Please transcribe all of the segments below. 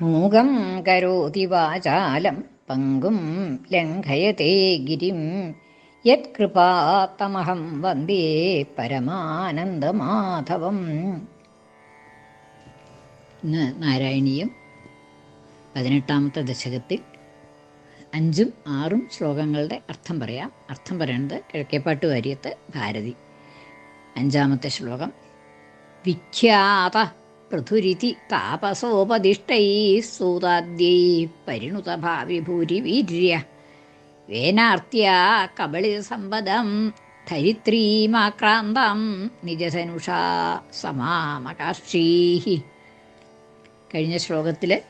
മൂകം കരോതി വാചാലം പങ്കും ലംഘയത്തെ ഗിരിം. യത്കൃപാത്തമഹം വന്ദേ പരമാനന്ദമാധവം. ഇന്ന് നാരായണീയം പതിനെട്ടാമത്തെ ദശകത്തിൽ അഞ്ചും ആറും ശ്ലോകങ്ങളുടെ അർത്ഥം പറയാം. അർത്ഥം പറയുന്നത് കിഴക്കേപ്പാട്ട് വാര്യത്ത് ഭാരതി. അഞ്ചാമത്തെ ശ്ലോകം വിഖ്യാത പൃഥുരിതി താപസോപദിഷ്ടൈ സൂതാദ്യൈ പരിണുത ഭാവി ഭൂരിവീര്യ വേനാർത്യ കബളിസമ്പദം ധരിത്രീമാക്രാന്തം നിജധനുഷാ സമാമകാക്ഷീഹി കഴിഞ്ഞ ശ്ലോകത്തിൽ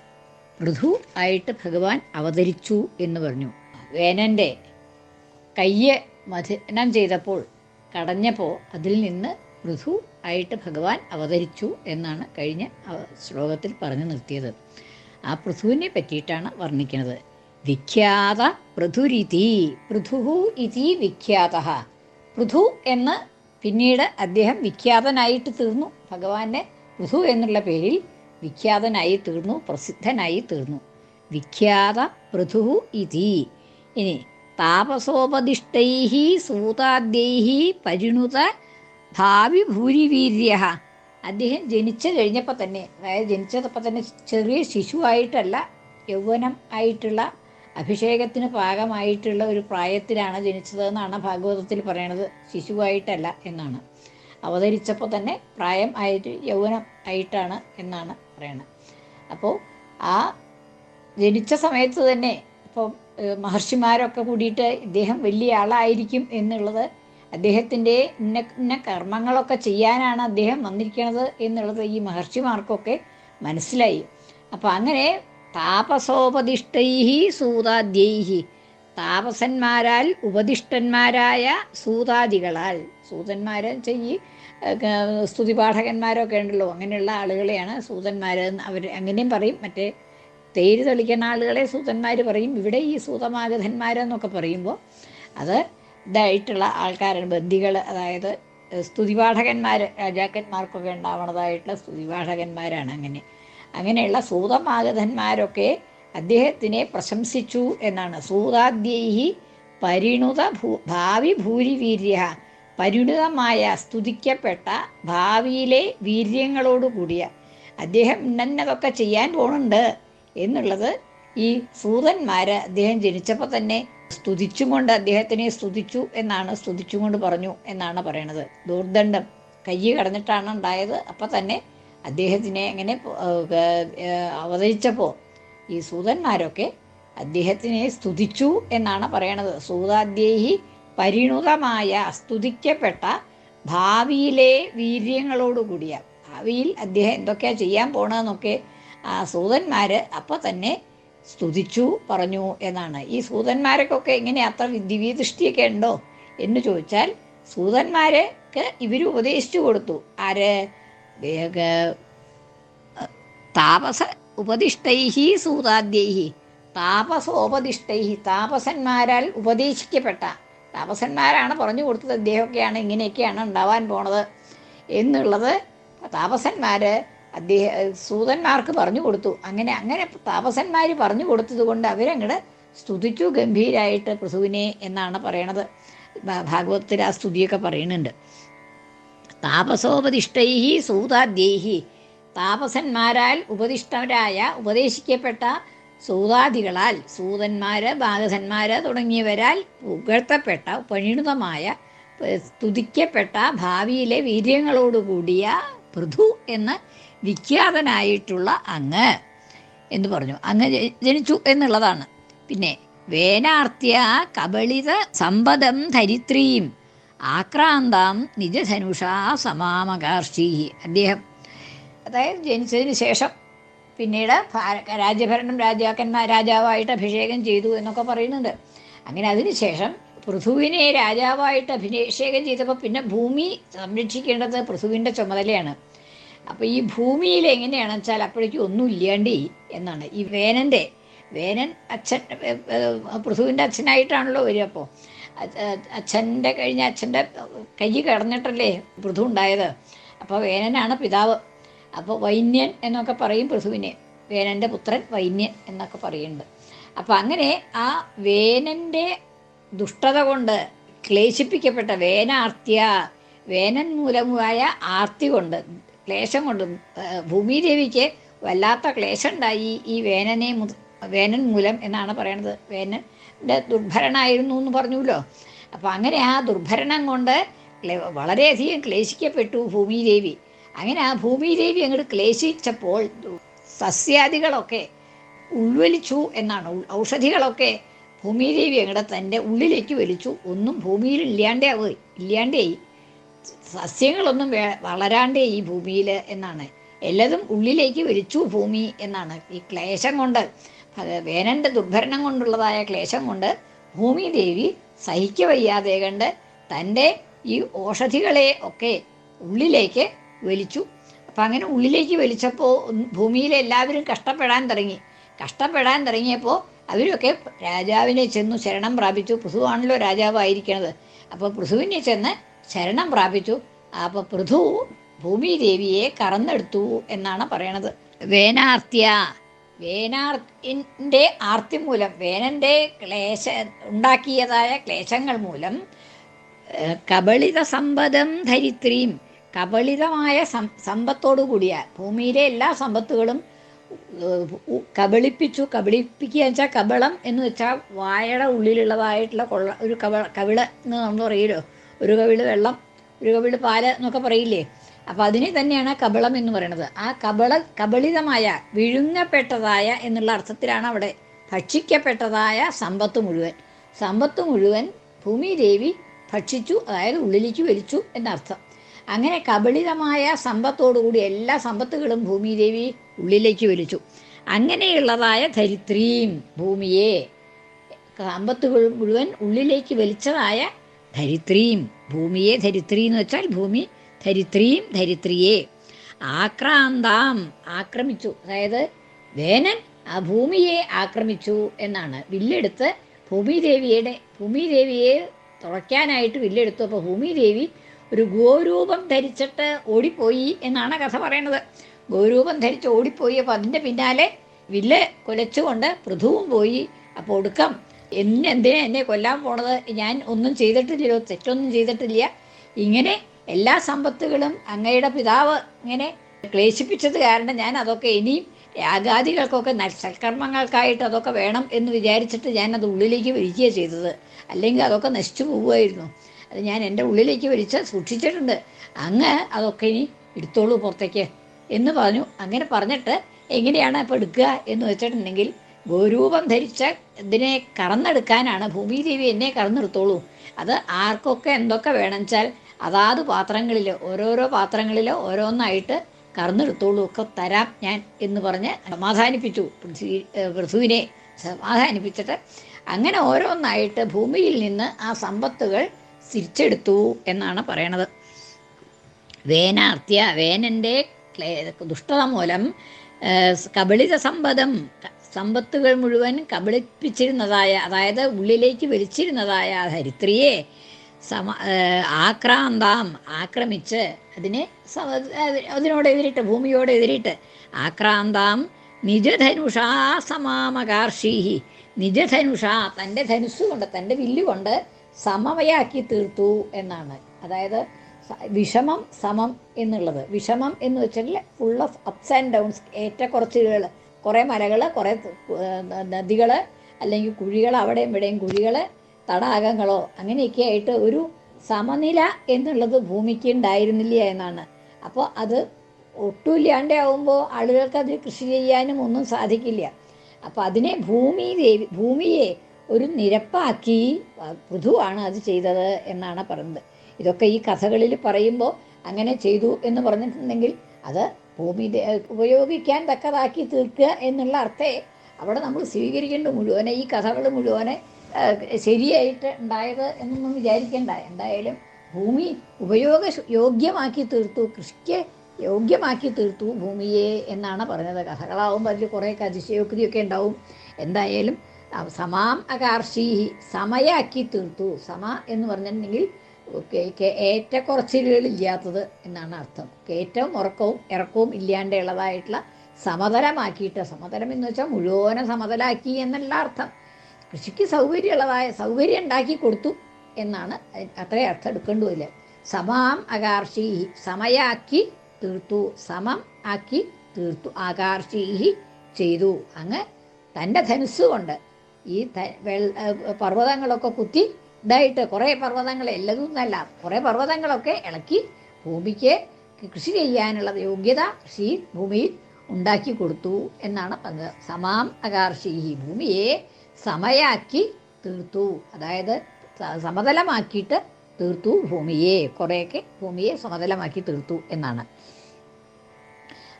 പൃഥു ആയിട്ട് ഭഗവാൻ അവതരിച്ചു എന്ന് പറഞ്ഞു. വേനന്റെ കയ്യെ മഥനം ചെയ്തപ്പോൾ കടഞ്ഞപ്പോൾ അതിൽ നിന്ന് പൃഥു ആയിട്ട് ഭഗവാൻ അവതരിച്ചു എന്നാണ് കഴിഞ്ഞ ശ്ലോകത്തിൽ പറഞ്ഞു നിർത്തിയത്. ആ പൃഥുവിനെ പറ്റിയിട്ടാണ് വർണിക്കുന്നത്. വിഖ്യാത പൃഥുരിതി പൃഥുഹു ഇതി വിഖ്യാത. പൃഥു എന്ന് പിന്നീട് അദ്ദേഹം വിഖ്യാതനായിട്ട് തീർന്നു. ഭഗവാന്റെ പൃഥു എന്നുള്ള പേരിൽ വിഖ്യാതനായി തീർന്നു പ്രസിദ്ധനായി തീർന്നു. വിഖ്യാത പൃഥു ഇതി. ഇനി താപസോപദിഷ്ടൈ സൂതാദ്യൈ പരിണുത ഭാവി ഭൂരിവീര്യ അദ്ദേഹം ജനിച്ചു കഴിഞ്ഞപ്പോൾ തന്നെ അതായത് ജനിച്ചതപ്പോൾ തന്നെ ചെറിയ ശിശുവായിട്ടല്ല യൗവനം ആയിട്ടുള്ള അഭിഷേകത്തിന് പാകമായിട്ടുള്ള ഒരു പ്രായത്തിലാണ് ജനിച്ചതെന്നാണ് ഭാഗവതത്തിൽ പറയണത്. ശിശുവായിട്ടല്ല എന്നാണ്. അവതരിച്ചപ്പോൾ തന്നെ പ്രായം ആയിട്ട് യൗവനം ആയിട്ടാണ് എന്നാണ് പറയണത്. അപ്പോൾ ആ ജനിച്ച സമയത്ത് തന്നെ ഇപ്പോൾ മഹർഷിമാരൊക്കെ കൂടിയിട്ട് ഇദ്ദേഹം വലിയ ആളായിരിക്കും എന്നുള്ളത് അദ്ദേഹത്തിന്റെ ഇന്ന ഇന്ന കർമ്മങ്ങളൊക്കെ ചെയ്യാനാണ് അദ്ദേഹം വന്നിരിക്കുന്നത് എന്നുള്ളത് ഈ മഹർഷിമാർക്കൊക്കെ മനസ്സിലായി. അപ്പം അങ്ങനെ താപസോപദിഷ്ടൈഹി സൂതാദ്യൈഹി. താപസന്മാരാൽ ഉപദിഷ്ടന്മാരായ സൂതാദികളാൽ. സൂതന്മാരെ ചെയ്യി സ്തുതിപാഠകന്മാരൊക്കെ ഉണ്ടല്ലോ അങ്ങനെയുള്ള ആളുകളെയാണ് സൂതന്മാർ അവർ അങ്ങനെയും പറയും. മറ്റേ തേര് തെളിക്കുന്ന ആളുകളെ സൂതന്മാർ പറയും. ഇവിടെ ഈ സൂതമാഗധന്മാരെന്നൊക്കെ പറയുമ്പോൾ അത് ഇതായിട്ടുള്ള ആൾക്കാരാണ് ബന്ദികൾ. അതായത് സ്തുതിപാഠകന്മാർ രാജാക്കന്മാർക്കൊക്കെ ഉണ്ടാവണതായിട്ടുള്ള സ്തുതിപാഠകന്മാരാണ് അങ്ങനെ. അങ്ങനെയുള്ള സൂതമാഗതന്മാരൊക്കെ അദ്ദേഹത്തിനെ പ്രശംസിച്ചു എന്നാണ്. സൂതാദ്യൈഹി പരിണുത ഭൂ ഭാവി ഭൂരിവീര്യ പരിണിതമായ സ്തുതിക്കപ്പെട്ട ഭാവിയിലെ വീര്യങ്ങളോടുകൂടിയ അദ്ദേഹം ഇന്നതൊക്കെ ചെയ്യാൻ പോകുന്നുണ്ട് എന്നുള്ളത് ഈ സൂതന്മാർ അദ്ദേഹം ജനിച്ചപ്പോൾ തന്നെ സ്തുതിച്ചും കൊണ്ട് അദ്ദേഹത്തിനെ സ്തുതിച്ചു എന്നാണ് സ്തുതിച്ചും കൊണ്ട് പറഞ്ഞു എന്നാണ് പറയണത്. ദുർദണ്ഡം. കൈ കടന്നിട്ടാണ് ഉണ്ടായത്. അപ്പം തന്നെ അദ്ദേഹത്തിനെ എങ്ങനെ അവതരിച്ചപ്പോൾ ഈ സൂതന്മാരൊക്കെ അദ്ദേഹത്തിനെ സ്തുതിച്ചു എന്നാണ് പറയണത്. സൂതാദ്യേഹി പരിണുതമായ സ്തുതിക്കപ്പെട്ട ഭാവിയിലെ വീര്യങ്ങളോടുകൂടിയ ഭാവിയിൽ അദ്ദേഹം എന്തൊക്കെയാ ചെയ്യാൻ പോണതെന്നൊക്കെ ആ സൂതന്മാര് അപ്പോൾ തന്നെ സ്തുതിച്ചു പറഞ്ഞു എന്നാണ്. ഈ സൂതന്മാരൊക്കെ എങ്ങനെ അത്ര ദിവ്യദൃഷ്ടിയൊക്കെ ഉണ്ടോ എന്ന് ചോദിച്ചാൽ സൂതന്മാർക്ക് ഇവർ ഉപദേശിച്ചു കൊടുത്തു. ആര്? താപസ ഉപദിഷ്ടൈഹി സൂതാദ്യൈഹി. താപസോപദിഷ്ടൈഹി താപസന്മാരാൽ ഉപദേശിക്കപ്പെട്ട. താപസന്മാരാണ് പറഞ്ഞു കൊടുത്തത് അദ്ദേഹമൊക്കെയാണ് ഇങ്ങനെയൊക്കെയാണ് ഉണ്ടാവാൻ പോണത് എന്നുള്ളത്. താപസന്മാര് അദ്ദേഹം സൂതന്മാർക്ക് പറഞ്ഞു കൊടുത്തു. അങ്ങനെ അങ്ങനെ താപസന്മാർ പറഞ്ഞു കൊടുത്തതുകൊണ്ട് കൊണ്ട് അവരങ്ങട് സ്തുതിച്ചു ഗംഭീരായിട്ട് പൃഥുവിനെ എന്നാണ് പറയണത്. ഭാഗവതത്തിൽ ആ സ്തുതിയൊക്കെ പറയുന്നുണ്ട്. താപസോപദിഷ്ടൈഹി സൂതാദ്യേഹി. താപസന്മാരാൽ ഉപദിഷ്ടരായ ഉപദേശിക്കപ്പെട്ട സൂതാദികളാൽ സൂതന്മാര് ബാധന്മാര് തുടങ്ങിയവരാൽ പുകഴ്ത്തപ്പെട്ട പരിണിതമായ ഏഹ്, സ്തുതിക്കപ്പെട്ട ഭാവിയിലെ വീര്യങ്ങളോടുകൂടിയ പൃഥു എന്ന് വിഖ്യാതനായിട്ടുള്ള അങ്ങ് എന്ന് പറഞ്ഞു. അങ്ങ് ജനിച്ചു എന്നുള്ളതാണ്. പിന്നെ വേനാർത്യ കബളിത സമ്പദം ധരിത്രീം ആക്രാന്താം നിജധനുഷാ സമാമകാർഷി അദ്ദേഹം അതായത് ജനിച്ചതിന് ശേഷം പിന്നീട് ഭാര- രാജ്യഭരണം രാജാക്കന്മാർ രാജാവായിട്ട് അഭിഷേകം ചെയ്തു എന്നൊക്കെ പറയുന്നുണ്ട്. അങ്ങനെ അതിനുശേഷം പൃഥുവിനെ രാജാവായിട്ട് അഭിഷേകം ചെയ്തപ്പോൾ പിന്നെ ഭൂമി സംരക്ഷിക്കേണ്ടത് പൃഥുവിന്റെ ചുമതലയാണ്. അപ്പോൾ ഈ ഭൂമിയിൽ എങ്ങനെയാണ് വെച്ചാൽ അപ്പോഴേക്കും ഒന്നും ഇല്ലാണ്ടി എന്നാണ്. ഈ വേനന്റെ വേനൻ അച്ഛൻ പൃഥുവിന്റെ അച്ഛനായിട്ടാണല്ലോ വരിക അപ്പോൾ അച്ഛന്റെ കഴിഞ്ഞ അച്ഛന്റെ കൈ കിടന്നിട്ടല്ലേ പൃഥു ഉണ്ടായത്. അപ്പോൾ വേനനാണ് പിതാവ്. അപ്പോൾ വൈന്യൻ എന്നൊക്കെ പറയും പൃഥുവിനെ. വേനന്റെ പുത്രൻ വൈന്യൻ എന്നൊക്കെ പറയുന്നുണ്ട്. അപ്പം അങ്ങനെ ആ വേനന്റെ ദുഷ്ടത കൊണ്ട് ക്ലേശിപ്പിക്കപ്പെട്ട വേനാർത്തിയ വേനൻ മൂലമായ ആർത്തി കൊണ്ട് ക്ലേശം കൊണ്ട് ഭൂമിദേവിക്ക് വല്ലാത്ത ക്ലേശം ഉണ്ടായി ഈ വേനനെ വേനൻ മൂലം എന്നാണ് പറയണത്. വേനന്റെ ദുർഭരണമായിരുന്നു എന്ന് പറഞ്ഞുല്ലോ അപ്പം അങ്ങനെ ആ ദുർഭരണം കൊണ്ട് വളരെയധികം ക്ലേശിക്കപ്പെട്ടു ഭൂമിദേവി. അങ്ങനെ ആ ഭൂമിദേവി അങ്ങോട്ട് ക്ലേശിച്ചപ്പോൾ സസ്യാദികളൊക്കെ ഉൾവലിച്ചു എന്നാണ്. ഔഷധികളൊക്കെ ഭൂമിദേവി അങ്ങോട്ട് തന്റെ ഉള്ളിലേക്ക് വലിച്ചു. ഒന്നും ഭൂമിയിൽ ഇല്ലാണ്ടേ ഇല്ലാണ്ടേയി. സസ്യങ്ങളൊന്നും വളരാണ്ട് ഈ ഭൂമിയിൽ എന്നാണ്. എല്ലതും ഉള്ളിലേക്ക് വലിച്ചു ഭൂമി എന്നാണ്. ഈ ക്ലേശം കൊണ്ട് വേനന്റെ ദുർഭരണം കൊണ്ടുള്ളതായ ക്ലേശം കൊണ്ട് ഭൂമി ദേവി സഹിക്ക വയ്യാതെ കണ്ട് തന്റെ ഈ ഓഷധികളെ ഒക്കെ ഉള്ളിലേക്ക് വലിച്ചു. അപ്പം അങ്ങനെ ഉള്ളിലേക്ക് വലിച്ചപ്പോൾ ഭൂമിയിലെ എല്ലാവരും കഷ്ടപ്പെടാൻ തുടങ്ങി. കഷ്ടപ്പെടാൻ തുടങ്ങിയപ്പോൾ അവരൊക്കെ രാജാവിനെ ചെന്നു ശരണം പ്രാപിച്ചു. പൃഥുവാണല്ലോ രാജാവായിരിക്കണത്. അപ്പോൾ പൃഥുവിനെ ചെന്ന് ശരണം പ്രാപിച്ചു. അപ്പൊ പൃഥു ഭൂമിദേവിയെ കറന്നെടുത്തു എന്നാണ് പറയണത്. വേനാർത്തിയ വേനാർത്തിന്റെ ആർത്തി മൂലം വേനന്റെ ക്ലേശ ഉണ്ടാക്കിയതായ ക്ലേശങ്ങൾ മൂലം കബളിത സമ്പദം ധരിത്രിയും കബളിതമായ സമ്പത്തോടു കൂടിയ ഭൂമിയിലെ എല്ലാ സമ്പത്തുകളും കബളിപ്പിച്ചു കബളിപ്പിക്കുക വെച്ചാൽ കബളം എന്ന് വെച്ചാൽ വായയുടെ ഉള്ളിലുള്ളതായിട്ടുള്ള കൊള്ള ഒരു കബ കവിള എന്ന് നമ്മൾ പറയുമല്ലോ ഒരു കവിൾ വെള്ളം ഒരു കവിൾ പാൽ എന്നൊക്കെ പറയില്ലേ? അപ്പം അതിനെ തന്നെയാണ് കബളം എന്ന് പറയുന്നത് ആ കബള കബളിതമായ വിഴുങ്ങപ്പെട്ടതായ എന്നുള്ള അർത്ഥത്തിലാണ് അവിടെ ഭക്ഷിക്കപ്പെട്ടതായ സമ്പത്ത് മുഴുവൻ. സമ്പത്ത് മുഴുവൻ ഭൂമിദേവി ഭക്ഷിച്ചു അതായത് ഉള്ളിലേക്ക് വലിച്ചു എന്നർത്ഥം. അങ്ങനെ കബളിതമായ സമ്പത്തോടുകൂടി എല്ലാ സമ്പത്തുകളും ഭൂമിദേവി ഉള്ളിലേക്ക് വലിച്ചു. അങ്ങനെയുള്ളതായ ധരിത്രിയും ഭൂമിയെ സമ്പത്തുകൾ മുഴുവൻ ഉള്ളിലേക്ക് വലിച്ചതായ ധരിത്രിയും ഭൂമിയെ ധരിത്രി എന്ന് വെച്ചാൽ ഭൂമി ധരിത്രീം ധരിത്രിയെ. ആക്രാന്താം ആക്രമിച്ചു. അതായത് വേനൻ ആ ഭൂമിയെ ആക്രമിച്ചു എന്നാണ്. വില്ലെടുത്ത് ഭൂമിദേവിയുടെ ഭൂമിദേവിയെ തുറയ്ക്കാനായിട്ട് വില്ലെടുത്തു. അപ്പോൾ ഭൂമിദേവി ഒരു ഗോരൂപം ധരിച്ചിട്ട് ഓടിപ്പോയി എന്നാണ് കഥ പറയണത് ഗോരൂപം ധരിച്ച് ഓടിപ്പോയി. അപ്പോൾ അതിന്റെ പിന്നാലെ വില്ല് കൊലച്ചുകൊണ്ട് പൃഥുവും പോയി. അപ്പോൾ ഒടുക്കം എന്നെന്തിനാ എന്നെ കൊല്ലാൻ പോണത്? ഞാൻ ഒന്നും ചെയ്തിട്ടില്ലല്ലോ തെറ്റൊന്നും ചെയ്തിട്ടില്ല. ഇങ്ങനെ എല്ലാ സമ്പത്തുകളും അങ്ങയുടെ പിതാവ് ഇങ്ങനെ ക്ലേശിപ്പിച്ചത് കാരണം ഞാൻ അതൊക്കെ ഇനിയും യാഗാദികൾക്കൊക്കെ സൽക്കർമ്മങ്ങൾക്കായിട്ട് അതൊക്കെ വേണം എന്ന് വിചാരിച്ചിട്ട് ഞാൻ അത് ഉള്ളിലേക്ക് വരികയാണ് ചെയ്തത്. അല്ലെങ്കിൽ അതൊക്കെ നശിച്ചു പോവുമായിരുന്നു അത് ഞാൻ എന്റെ ഉള്ളിലേക്ക് വലിച്ച് സൂക്ഷിച്ചിട്ടുണ്ട്. അങ്ങ് അതൊക്കെ ഇനി എടുത്തോളൂ പുറത്തേക്ക് എന്ന് പറഞ്ഞു. അങ്ങനെ പറഞ്ഞിട്ട് എങ്ങനെയാണ് അപ്പോൾ എടുക്കുക എന്ന് വെച്ചിട്ടുണ്ടെങ്കിൽ ഗോരൂപം ധരിച്ച ഇതിനെ കറന്നെടുക്കാനാണ്. ഭൂമിദേവി എന്നെ കറന്നെടുത്തോളൂ. അത് ആർക്കൊക്കെ എന്തൊക്കെ വേണം വെച്ചാൽ അതാത് പാത്രങ്ങളിൽ ഓരോരോ പാത്രങ്ങളിൽ ഓരോന്നായിട്ട് കറന്നെടുത്തോളൂ. ഒക്കെ തരാം ഞാൻ എന്ന് പറഞ്ഞ് സമാധാനിപ്പിച്ചു. പൃഥ്വി പൃഥുവിനെ സമാധാനിപ്പിച്ചിട്ട് അങ്ങനെ ഓരോന്നായിട്ട് ഭൂമിയിൽ നിന്ന് ആ സമ്പത്തുകൾ തിരിച്ചെടുത്തു എന്നാണ് പറയണത്. വേനാർത്തിയ വേനന്റെ ദുഷ്ടത മൂലം കബളിത സമ്പദം സമ്പത്തുകൾ മുഴുവൻ കബളിപ്പിച്ചിരുന്നതായ അതായത് ഉള്ളിലേക്ക് വലിച്ചിരുന്നതായ ഹരിത്രിയെ സമ ആക്രാന്താം ആക്രമിച്ച് അതിനെ അതിനോട് എതിരിട്ട് ഭൂമിയോട് എതിരിട്ട് ആക്രാന്താം നിജധനുഷാ സമാമകാർഷീഹി. നിജധനുഷ തന്റെ ധനുസ് കൊണ്ട് തന്റെ വില്ലുകൊണ്ട് സമമയാക്കി തീർത്തു എന്നാണ്. അതായത് വിഷമം സമം എന്നുള്ളത്. വിഷമം എന്ന് വെച്ചാൽ full of ups and downs ഏറ്റക്കുറച്ചിലുകൾ കുറേ മലകൾ കുറേ നദികൾ അല്ലെങ്കിൽ കുഴികൾ അവിടെയും ഇവിടെയും കുഴികൾ തടാകങ്ങളോ അങ്ങനെയൊക്കെ ആയിട്ട് ഒരു സമനില എന്നുള്ളത് ഭൂമിക്ക് ഉണ്ടായിരുന്നില്ല എന്നാണ്. അപ്പോൾ അത് ഒട്ടുമില്ലാണ്ട് ആവുമ്പോൾ ആളുകൾക്ക് അത് കൃഷി ചെയ്യാനും ഒന്നും സാധിക്കില്ല. അപ്പോൾ അതിനെ ഭൂമി ഭൂമിയെ ഒരു നിരപ്പാക്കി പൃഥുവാണ് അത് ചെയ്തത് എന്നാണ് പറയുന്നത്. ഇതൊക്കെ ഈ കഥകളിൽ പറയുമ്പോൾ അങ്ങനെ ചെയ്തു എന്ന് പറഞ്ഞിട്ടുണ്ടെങ്കിൽ അത് ഭൂമിയുടെ ഉപയോഗിക്കാൻ തക്കതാക്കി തീർക്കുക എന്നുള്ള അർത്ഥേ അവിടെ നമ്മൾ സ്വീകരിക്കേണ്ട മുഴുവനെ ഈ കഥകൾ മുഴുവനെ ശരിയായിട്ട് ഉണ്ടായത് എന്നൊന്നും വിചാരിക്കേണ്ട. എന്തായാലും ഭൂമി ഉപയോഗ യോഗ്യമാക്കി തീർത്തു കൃഷിക്ക് യോഗ്യമാക്കി തീർത്തു ഭൂമിയെ എന്നാണ് പറഞ്ഞത്. കഥകളാവുമ്പോൾ അതിൽ കുറേ അതിശയോക്തിയൊക്കെ ഉണ്ടാവും. എന്തായാലും സമാം അകാർഷീഹി സമയാക്കി തീർത്തു. സമ എന്ന് പറഞ്ഞിട്ടുണ്ടെങ്കിൽ ഏറ്റക്കുറച്ചിലുകളില്ലാത്തത് എന്നാണ് അർത്ഥം. ഏറ്റവും ഉറക്കവും ഇറക്കവും ഇല്ലാണ്ടുള്ളതായിട്ടുള്ള സമതലമാക്കിയിട്ട് സമതലം എന്ന് വെച്ചാൽ മുഴുവനും സമതലാക്കി എന്നുള്ള അർത്ഥം. കൃഷിക്ക് സൗകര്യമുള്ളതായ സൗകര്യം ഉണ്ടാക്കി കൊടുത്തു എന്നാണ് അത്രേ അർത്ഥം എടുക്കേണ്ടതില്ല സമാം അകാർഷീഹി സമയാക്കി തീർത്തു സമം ആക്കി തീർത്തു ആകാർഷീഹി ചെയ്തു. അങ്ങ് തന്റെ ധനുസ് കൊണ്ട് ഈ പർവതങ്ങളൊക്കെ കുത്തി ഇതായിട്ട് കുറേ പർവതങ്ങൾ എല്ലതും എന്നല്ല കുറേ പർവതങ്ങളൊക്കെ ഇളക്കി ഭൂമിക്ക് കൃഷി ചെയ്യാനുള്ള യോഗ്യത കൃഷി ഭൂമിയിൽ ഉണ്ടാക്കി കൊടുത്തു എന്നാണ് പറഞ്ഞത് സമാം അകാർഷി. ഈ ഭൂമിയെ സമയാക്കി തീർത്തു. അതായത് സമതലമാക്കിയിട്ട് തീർത്തു ഭൂമിയെ. കുറേയൊക്കെ ഭൂമിയെ സമതലമാക്കി തീർത്തു എന്നാണ്.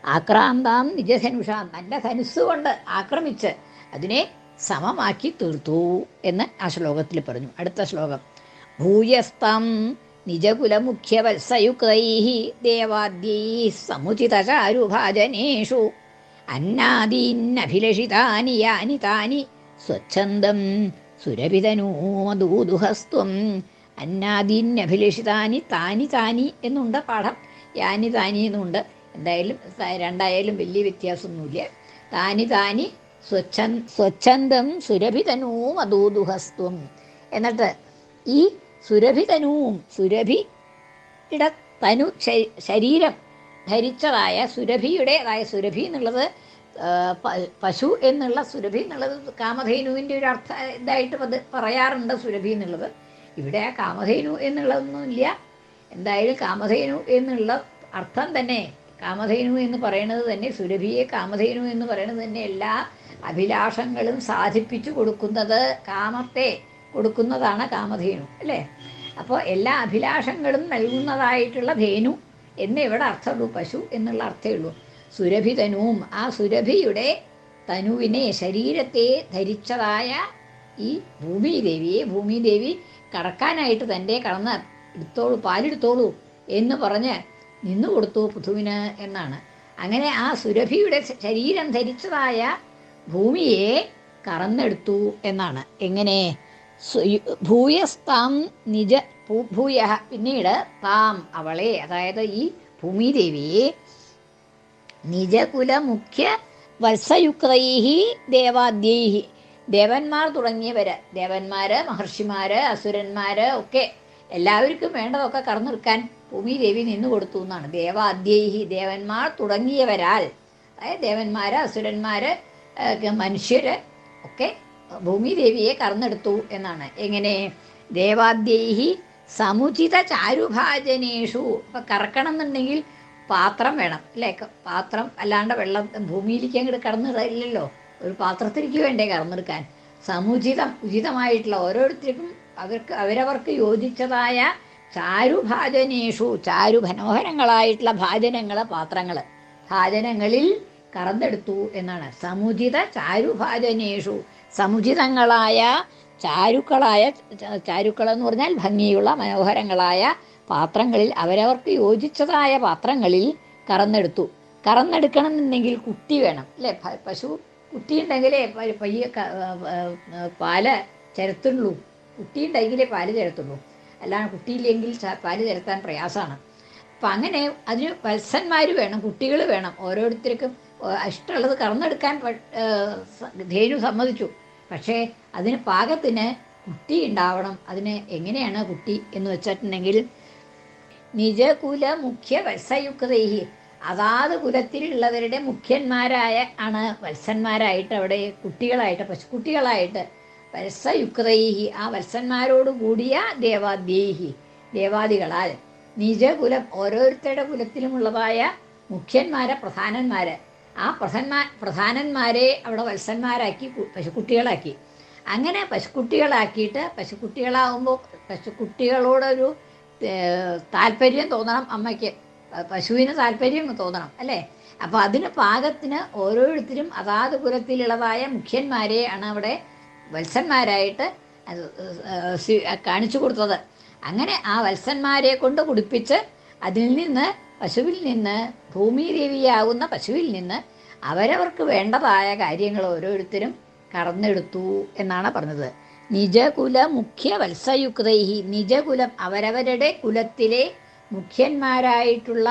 ആക്രാന്താം നിജധനുഷ. നല്ല ധനുസ് കൊണ്ട് ആക്രമിച്ച് അതിനെ സമമാക്കി തീർത്തു എന്ന് ആ ശ്ലോകത്തിൽ പറഞ്ഞു. അടുത്ത ശ്ലോകം. ഭൂയസ്തം നിജകുലമുഖ്യവത്സയുക്തൈ ദേവാദ്യൈ സമുചിതചാരുഭാജനേഷു അന്നാദീന്നഭിലഷിതാനി യാനി താനി സ്വച്ഛന്ദം സുരഭിതനൂമദൂദുഹസ്ത്വം അന്നാദീന്നഭിലഷിതാനി താനി താനി എന്നുണ്ട് പാഠം. യാനി താനി എന്നുണ്ട്. എന്തായാലും രണ്ടായാലും വലിയ വ്യത്യാസമൊന്നുമില്ല. താനി താനി സ്വച്ഛന്തം സുരഭിതനൂം അദൂതുഹസ്ത്വം എന്നിട്ട് ഈ സുരഭിതനൂം സുരഭിയുടെ തനു ശരീരം ധരിച്ചതായ സുരഭിയുടേതായ സുരഭി എന്നുള്ളത് പശു എന്നുള്ള സുരഭി എന്നുള്ളത് കാമധേനുവിന്റെ ഒരു അർത്ഥ ഇതായിട്ട് പറയാറുണ്ട് സുരഭി എന്നുള്ളത്. ഇവിടെ ആ കാമധേനു എന്നുള്ളതൊന്നുമില്ല എന്തായാലും കാമധേനു എന്നുള്ള അർത്ഥം തന്നെ കാമധേനു എന്ന് പറയുന്നത് തന്നെ സുരഭിയെ കാമധേനു എന്ന് പറയുന്നത് തന്നെ എല്ലാ അഭിലാഷങ്ങളും സാധിപ്പിച്ചു കൊടുക്കുന്നത് കാമത്തെ കൊടുക്കുന്നതാണ് കാമധേനു അല്ലേ? അപ്പോൾ എല്ലാ അഭിലാഷങ്ങളും നൽകുന്നതായിട്ടുള്ള ധേനു എന്ന് ഇവിടെ അർത്ഥമുള്ളൂ പശു എന്നുള്ള അർത്ഥമേ ഉള്ളൂ. സുരഭിതനുവും ആ സുരഭിയുടെ തനുവിനെ ശരീരത്തെ ധരിച്ചതായ ഈ ഭൂമിദേവിയെ ഭൂമിദേവി കടക്കാനായിട്ട് തന്റെ കടന്ന് എടുത്തോളൂ പാലെടുത്തോളൂ എന്ന് പറഞ്ഞ് നിന്നു കൊടുത്തു പൃഥുവിന് എന്നാണ്. അങ്ങനെ ആ സുരഭിയുടെ ശരീരം ധരിച്ചതായ ഭൂമിയെ കറന്നെടുത്തു എന്നാണ്. എങ്ങനെ? ഭൂയസ്താം നിജ ഭൂയ പിന്നീട് താം അവളെ അതായത് ഈ ഭൂമിദേവിയെ നിജകുല മുഖ്യ വത്സയുക്തൈഹി ദേവാദ്യൈഹി. ദേവന്മാർ തുടങ്ങിയവര് ദേവന്മാര് മഹർഷിമാര് അസുരന്മാര് ഒക്കെ എല്ലാവർക്കും വേണ്ടതൊക്കെ കറന്നെടുക്കാൻ ഭൂമി ദേവി നിന്നു കൊടുത്തു എന്നാണ്. ദേവാദ്യൈഹി ദേവന്മാർ തുടങ്ങിയവരാൽ അതായത് ദേവന്മാര് അസുരന്മാര് മനുഷ്യര് ഒക്കെ ഭൂമി ദേവിയെ കറന്നെടുത്തു എന്നാണ്. എങ്ങനെ? ദേവാദ്യൈഹി സമുചിത ചാരുഭാജനേഷു. ഇപ്പം കറക്കണം എന്നുണ്ടെങ്കിൽ പാത്രം വേണം അല്ലേ? പാത്രം അല്ലാണ്ട് വെള്ളം ഭൂമിയിലേക്ക് അങ്ങോട്ട് കടന്നിടയില്ലല്ലോ ഒരു പാത്രത്തിലേക്ക് വേണ്ടേ കറന്നെടുക്കാൻ? സമുചിതം ഉചിതമായിട്ടുള്ള ഓരോരുത്തർക്കും അവർക്ക് അവരവർക്ക് യോജിച്ചതായ ചാരുഭാജനേഷു ചാരു മനോഹരങ്ങളായിട്ടുള്ള ഭാജനങ്ങൾ പാത്രങ്ങൾ ഭാജനങ്ങളിൽ കറന്നെടുത്തു എന്നാണ്. സമുചിത ചാരുഭാജനേഷു. സമുചിതങ്ങളായ ചാരുക്കളായ ചാരുക്കൾ എന്ന് പറഞ്ഞാൽ ഭംഗിയുള്ള മനോഹരങ്ങളായ പാത്രങ്ങളിൽ അവരവർക്ക് യോജിച്ചതായ പാത്രങ്ങളിൽ കറന്നെടുത്തു കറന്നെടുക്കണം എന്നുണ്ടെങ്കിൽ കുട്ടി വേണം അല്ലേ? പശു കുട്ടി ഉണ്ടെങ്കിലേ പയ്യെ പാൽ ചരത്തുള്ളൂ. കുട്ടി ഉണ്ടെങ്കിലേ പാൽ ചരത്തുള്ളൂ. അല്ലാണ്ട് കുട്ടിയില്ലെങ്കിൽ പാൽ ചരത്താൻ പ്രയാസമാണ്. അപ്പം അങ്ങനെ അതിന് വത്സന്മാർ വേണം കുട്ടികൾ വേണം. ഓരോരുത്തർക്കും ഇഷ്ടമുള്ളത് കറന്നെടുക്കാൻ ധേനു സമ്മതിച്ചു. പക്ഷേ അതിന് പാകത്തിന് കുട്ടി ഉണ്ടാവണം. അതിന് എങ്ങനെയാണ് കുട്ടി എന്ന് വെച്ചിട്ടുണ്ടെങ്കിൽ നിജകുല മുഖ്യ വത്സയുക്തൈഹി. അതാത് കുലത്തിലുള്ളവരുടെ മുഖ്യന്മാരായ ആണ് വത്സന്മാരായിട്ട് അവിടെ കുട്ടികളായിട്ട് പശുക്കുട്ടികളായിട്ട് വത്സയുക്തൈഹി. ആ വത്സന്മാരോട് കൂടിയ ദേവാദ്യേഹി ദേവാദികളാൽ. നിജകുലം ഓരോരുത്തരുടെ കുലത്തിലുമുള്ളതായ മുഖ്യന്മാരെ പ്രധാനന്മാര്. ആ പ്രധാന്മാ പ്രധാനന്മാരെ അവിടെ വത്സന്മാരാക്കി പശുക്കുട്ടികളാക്കി. അങ്ങനെ പശുക്കുട്ടികളാക്കിയിട്ട് പശുക്കുട്ടികളാവുമ്പോൾ പശുക്കുട്ടികളോടൊരു താല്പര്യം തോന്നണം അമ്മയ്ക്ക്. പശുവിന് താല്പര്യം തോന്നണം അല്ലേ? അപ്പോൾ അതിന് പാകത്തിന് ഓരോരുത്തരും അതാത് കുലത്തിലുള്ളതായ മുഖ്യന്മാരെ ആണ് അവിടെ വത്സന്മാരായിട്ട് കാണിച്ചു കൊടുത്തത്. അങ്ങനെ ആ വത്സന്മാരെ കൊണ്ട് കുടിപ്പിച്ച് അതിൽ നിന്ന് പശുവിൽ നിന്ന് ഭൂമിദേവിയാവുന്ന പശുവിൽ നിന്ന് അവരവർക്ക് വേണ്ടതായ കാര്യങ്ങൾ ഓരോരുത്തരും കടന്നെടുത്തു എന്നാണ് പറഞ്ഞത്. നിജകുല മുഖ്യ വത്സയുക്തൈഹി നിജകുലം അവരവരുടെ കുലത്തിലെ മുഖ്യന്മാരായിട്ടുള്ള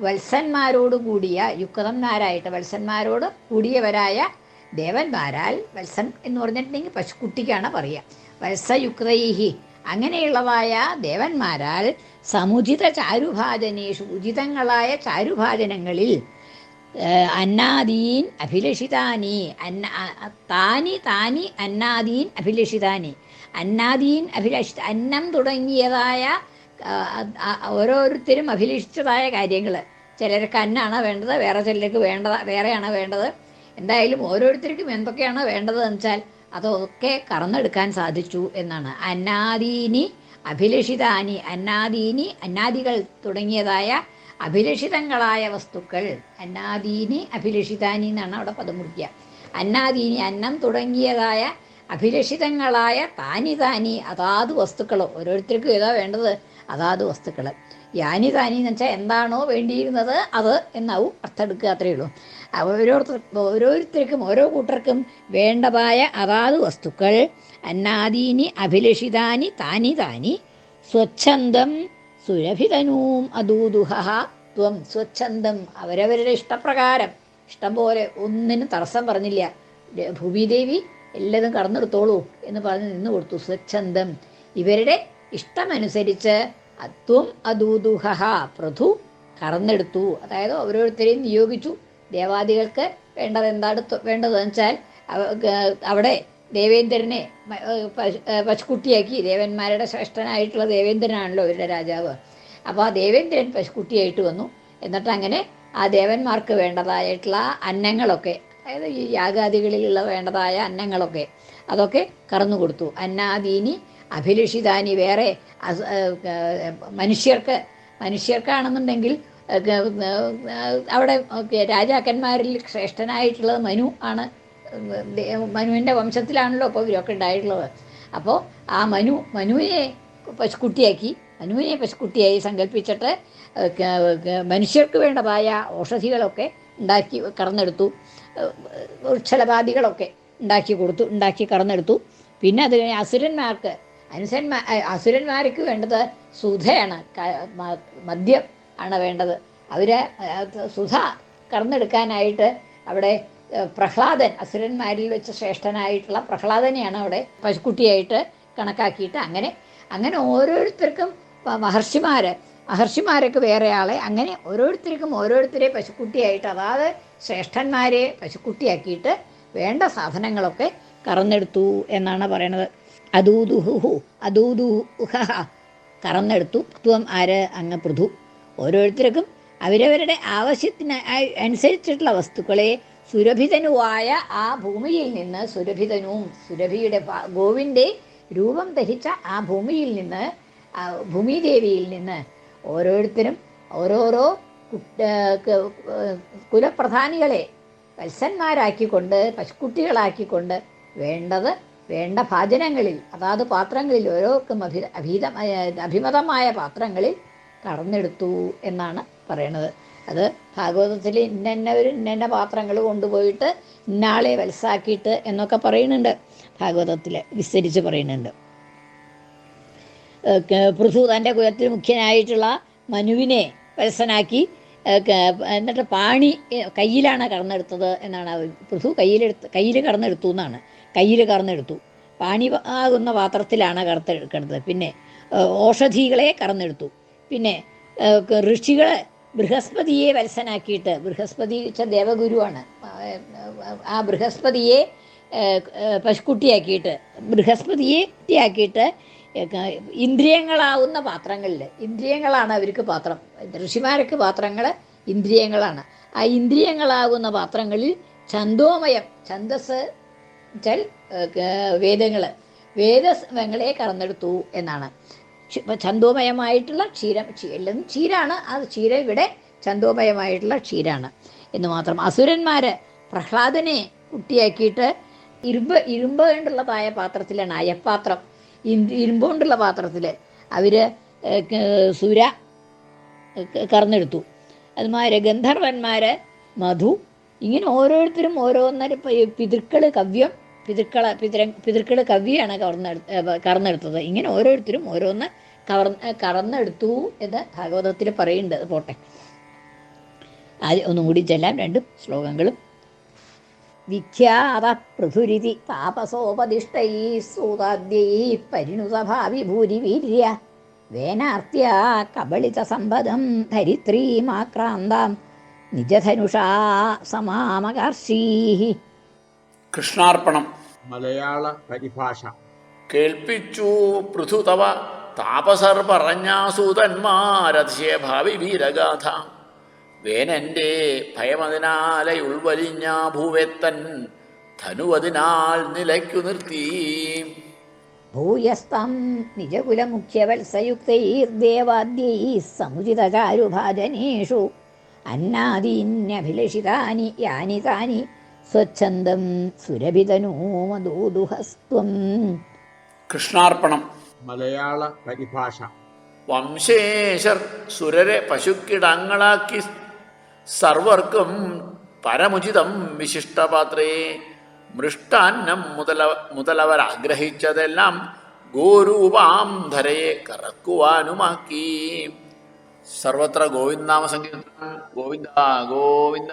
വത്സന്മാരോട് കൂടിയ യുക്തന്മാരായിട്ട് വത്സന്മാരോട് കൂടിയവരായ ദേവന്മാരാൽ വത്സൻ എന്ന് പറഞ്ഞിട്ടുണ്ടെങ്കിൽ പശുക്കുട്ടിക്കാണ് പറയുക. വത്സയുക്തൈഹി. അങ്ങനെയുള്ളതായ ദേവന്മാരാൽ സമുചിത ചാരുഭാജനേഷു ഉചിതങ്ങളായ ചാരുഭാജനങ്ങളിൽ അന്നാദീൻ അഭിലഷിതാനി അന്ന താനി താനി അന്നാദീൻ അഭിലഷിതാനി. അന്നാദീൻ അഭിലഷിത അന്നം തുടങ്ങിയതായ ഓരോരുത്തരും അഭിലഷിച്ചതായ കാര്യങ്ങൾ ചിലർക്ക് അന്നാണ് വേണ്ടത് വേറെ ചിലർക്ക് വേണ്ടത് വേറെയാണ് വേണ്ടത്. എന്തായാലും ഓരോരുത്തർക്കും എന്തൊക്കെയാണ് വേണ്ടതെന്ന് വെച്ചാൽ അതൊക്കെ കറന്നെടുക്കാൻ സാധിച്ചു എന്നാണ്. അന്നാദീനി അഭിലഷിതാനി അന്നാദീനി അന്നാദികൾ തുടങ്ങിയതായ അഭിലഷിതങ്ങളായ വസ്തുക്കൾ. അന്നാദീനി അഭിലഷിതാനി എന്നാണ് അവിടെ പദം കുടിക്കുക അന്നാദീനി അന്നം തുടങ്ങിയതായ അഭിലഷിതങ്ങളായ താനി താനി അതാത് വസ്തുക്കൾ ഓരോരുത്തർക്കും ഏതാ വേണ്ടത്? അതാത് വസ്തുക്കൾ യാനി താനി എന്ന് വെച്ചാൽ എന്താണോ വേണ്ടിയിരുന്നത് അത് എന്നാവും അർത്ഥം എടുക്കുക അത്രയേ ഉള്ളൂ. ഓരോരുത്തർ ഓരോരുത്തർക്കും ഓരോ കൂട്ടർക്കും വേണ്ടതായ അതാത് വസ്തുക്കൾ. അന്നാദീനി അഭിലഷിതാനി താനി താനി സ്വച്ഛന്തം സുരഭിതനൂം അദൂതുഹ ത്വം സ്വച്ഛന്തം അവരവരുടെ ഇഷ്ടപ്രകാരം. ഇഷ്ടം പോലെ ഒന്നിനും തടസ്സം പറഞ്ഞില്ല. ഭൂമിദേവി എല്ലതും കടന്നെടുത്തോളൂ എന്ന് പറഞ്ഞ് നിന്ന് കൊടുത്തു. സ്വച്ഛന്തം ഇവരുടെ ഇഷ്ടമനുസരിച്ച് അത്വം അദൂതുഹ പ്രഥു കറന്നെടുത്തു അതായത് ഓരോരുത്തരെയും നിയോഗിച്ചു. ദേവാദികൾക്ക് വേണ്ടത് എന്താ വേണ്ടതെന്ന് വെച്ചാൽ അവിടെ ദേവേന്ദ്രനെ പശുക്കുട്ടിയാക്കി. ദേവന്മാരുടെ ശ്രേഷ്ഠനായിട്ടുള്ള ദേവേന്ദ്രനാണല്ലോ ഇവരുടെ രാജാവ്. അപ്പോൾ ആ ദേവേന്ദ്രൻ പശുക്കുട്ടിയായിട്ട് വന്നു. എന്നിട്ട് അങ്ങനെ ആ ദേവന്മാർക്ക് വേണ്ടതായിട്ടുള്ള അന്നങ്ങളൊക്കെ അതായത് ഈ യാഗാദികളിലുള്ള വേണ്ടതായ അന്നങ്ങളൊക്കെ അതൊക്കെ കറന്നു കൊടുത്തു. അന്നാദീനി അഭിലഷിതാനി വേറെ മനുഷ്യർക്ക് മനുഷ്യർക്കാണെന്നുണ്ടെങ്കിൽ അവിടെ രാജാക്കന്മാരിൽ ശ്രേഷ്ഠനായിട്ടുള്ളത് മനു ആണ്. മനുവിന്റെ വംശത്തിലാണല്ലോ ഇപ്പോൾ ഇവരൊക്കെ ഉണ്ടായിട്ടുള്ളത്. അപ്പോൾ ആ മനു മനുവിനെ പശുക്കുട്ടിയാക്കി മനുവിനെ പശുക്കുട്ടിയായി സങ്കല്പിച്ചിട്ട് മനുഷ്യർക്ക് വേണ്ടതായ ഔഷധികളൊക്കെ ഉണ്ടാക്കി കറന്നെടുത്തു വൃക്ഷലപാദികളൊക്കെ ഉണ്ടാക്കി കൊടുത്തു ഉണ്ടാക്കി കറന്നെടുത്തു പിന്നെ അത് കഴിഞ്ഞ് അസുരന്മാർക്ക് അനുസന്മാ അസുരന്മാർക്ക് വേണ്ടത് സുധയാണ് മദ്യം ആണ് വേണ്ടത്. അവരെ സുധ കറന്നെടുക്കാനായിട്ട് അവിടെ പ്രഹ്ലാദൻ അസുരന്മാരിൽ വെച്ച് ശ്രേഷ്ഠനായിട്ടുള്ള പ്രഹ്ലാദനെയാണ് അവിടെ പശുക്കുട്ടിയായിട്ട് കണക്കാക്കിയിട്ട് അങ്ങനെ അങ്ങനെ ഓരോരുത്തർക്കും മഹർഷിമാർ മഹർഷിമാരൊക്കെ വേറെ ആളെ അങ്ങനെ ഓരോരുത്തർക്കും ഓരോരുത്തരെ പശുക്കുട്ടിയായിട്ട് അതാത് ശ്രേഷ്ഠന്മാരെ പശുക്കുട്ടിയാക്കിയിട്ട് വേണ്ട സാധനങ്ങളൊക്കെ കറന്നെടുത്തു എന്നാണ് പറയണത്. അതൂതുഹു അദൂദുഹ കറന്നെടുത്തു. ത്വം ആര് അങ്ങ് പൃഥു. ഓരോരുത്തർക്കും അവരവരുടെ ആവശ്യത്തിന് അനുസരിച്ചിട്ടുള്ള വസ്തുക്കളെ സുരഭിതനുവായ ആ ഭൂമിയിൽ നിന്ന് സുരഭിതനും സുരഭിയുടെ ഗോവിന്റെ രൂപം ധരിച്ച ആ ഭൂമിയിൽ നിന്ന് ഭൂമിദേവിയിൽ നിന്ന് ഓരോരുത്തരും ഓരോരോ കുലപ്രധാനികളെ വത്സന്മാരാക്കിക്കൊണ്ട് പശുക്കുട്ടികളാക്കിക്കൊണ്ട് വേണ്ടത് വേണ്ട ഭാജനങ്ങളിൽ അതാത് പാത്രങ്ങളിൽ ഓരോർക്കും അഭി അഭീത അഭിമതമായ പാത്രങ്ങളിൽ കടന്നെടുത്തു എന്നാണ് പറയണത്. അത് ഭാഗവതത്തിൽ ഇന്നവർ ഇന്ന പാത്രങ്ങൾ കൊണ്ടുപോയിട്ട് ഇന്നാളെ വലസാക്കിയിട്ട് എന്നൊക്കെ പറയുന്നുണ്ട്. ഭാഗവതത്തിൽ വിസ്തരിച്ച് പറയുന്നുണ്ട്. പൃഥു തന്റെ കുലത്തിൽ മുഖ്യനായിട്ടുള്ള മനുവിനെ വത്സനാക്കി എന്നിട്ട് പാണി കയ്യിലാണ് കടന്നെടുത്തത് എന്നാണ് പൃഥു കയ്യിലെടുത്ത് കയ്യിൽ കടന്നെടുത്തു എന്നാണ്. കയ്യിൽ കടന്നെടുത്തു. പാണി ആകുന്ന പാത്രത്തിലാണ് കടത്തെടുക്കുന്നത് പിന്നെ ഔഷധികളെ ഓഷധികളെ കറന്നെടുത്തു പിന്നെ ഋഷികളെ ബൃഹസ്പതിയെ വത്സനാക്കിയിട്ട് ബൃഹസ്പതി ദേവഗുരുവാണ്. ആ ബൃഹസ്പതിയെ പശുക്കുട്ടിയാക്കിയിട്ട് ബൃഹസ്പതിയെ കുട്ടിയാക്കിയിട്ട് ഇന്ദ്രിയങ്ങളാവുന്ന പാത്രങ്ങളിൽ ഇന്ദ്രിയങ്ങളാണ് അവർക്ക് പാത്രം. ഋഷിമാർക്ക് പാത്രങ്ങൾ ഇന്ദ്രിയങ്ങളാണ്. ആ ഇന്ദ്രിയങ്ങളാകുന്ന പാത്രങ്ങളിൽ ഛന്തോമയം ഛന്തസ് വെച്ചാൽ വേദങ്ങൾ വേദങ്ങളെ കറന്നെടുത്തു എന്നാണ്. ഛന്തോമയമായിട്ടുള്ള ക്ഷീരം ക്ഷീ- എല്ലാം ക്ഷീരാണ് ആ ക്ഷീര ഇവിടെ ചന്തോമയമായിട്ടുള്ള ക്ഷീരാണ്. എന്ന് മാത്രം. അസുരന്മാര് പ്രഹ്ലാദനെ കുട്ടിയാക്കിയിട്ട് ഇരുമ്പ് ഇരുമ്പ് കൊണ്ടുള്ളതായ പാത്രത്തിലാണ് അയപ്പാത്രം. ഇരുമ്പ് കൊണ്ടുള്ള പാത്രത്തിൽ അവർ സുര കറന്നെടുത്തു. അതുമാതിരി ഗന്ധർവന്മാർ മധു ഇങ്ങനെ ഓരോരുത്തരും ഓരോന്നര പിതൃക്കൾ കവ്യം പിതൃക്കള പിതൃ പിതൃക്കൾ കവ്യാണ് കവർന്നെടു കറന്നെടുത്തത് ഇങ്ങനെ ഓരോരുത്തരും ഓരോന്ന് കവർ കടന്നെടുത്തു എന്ന് ഭാഗവതത്തിൽ പറയുന്നുണ്ട്. അത് പോട്ടെ. അത് ഒന്നും കൂടി ചെല്ലാം രണ്ടും ശ്ലോകങ്ങളും. വിഖ്യാത പൃഥുരിതി താപസോപദിഷ്ടൈ സൂതാദ്യൈ പരിണുതഭാവി ഭൂരി വീര്യ വേനാർത്യ കബളിത സമ്പദം ധരിത്രീമാക്രാന്താം നിജധനുഷാ സമാമകർഷീ കൃഷ്ണാർപ്പണം. മലയാള പരിഭാഷ. കേൾപ്പിച്ചു പൃഥു തവ. താപസർ പറഞ്ഞാസൂതന്മാരതിശയ ഭാവി വീരഗാഥ. വേനന്റെ ഭയമതിനാലെ ഉൾവലിഞ്ഞ ഭൂവെത്തൻ ധനുവതിനാൽ നിലയ്ക്കു നിർത്തി. ഭൂയസ്തം നിജകുലമുഖ്യവത്സയുക്തൈർദേവാദ്യൈ സമുചിതചാരുഭാജനേഷു അന്നാദീന്യഭിലഷിതാനി യാനി താനി സ്വച്ഛന്ദം സുരഭിതനൂമദൂദുഹസ്ത്വം കൃഷ്ണാർപ്പണം. മലയാള പരിഭാഷ. വംശേശർ സുരരെ പശുക്കിടങ്ങളാക്കി സർവർക്കും പരമുചിതം വിശിഷ്ടപാത്രേ. മൃഷ്ടാന്നം മുതല മുതലവരാഗ്രഹിച്ചതെല്ലാം ഗോരൂപാം ധരയെ കറക്കുവാനുമാക്കി. സർവത്ര ഗോവിന്ദാമ സങ്കീർത്തനം ഗോവിന്ദ ഗോവിന്ദ.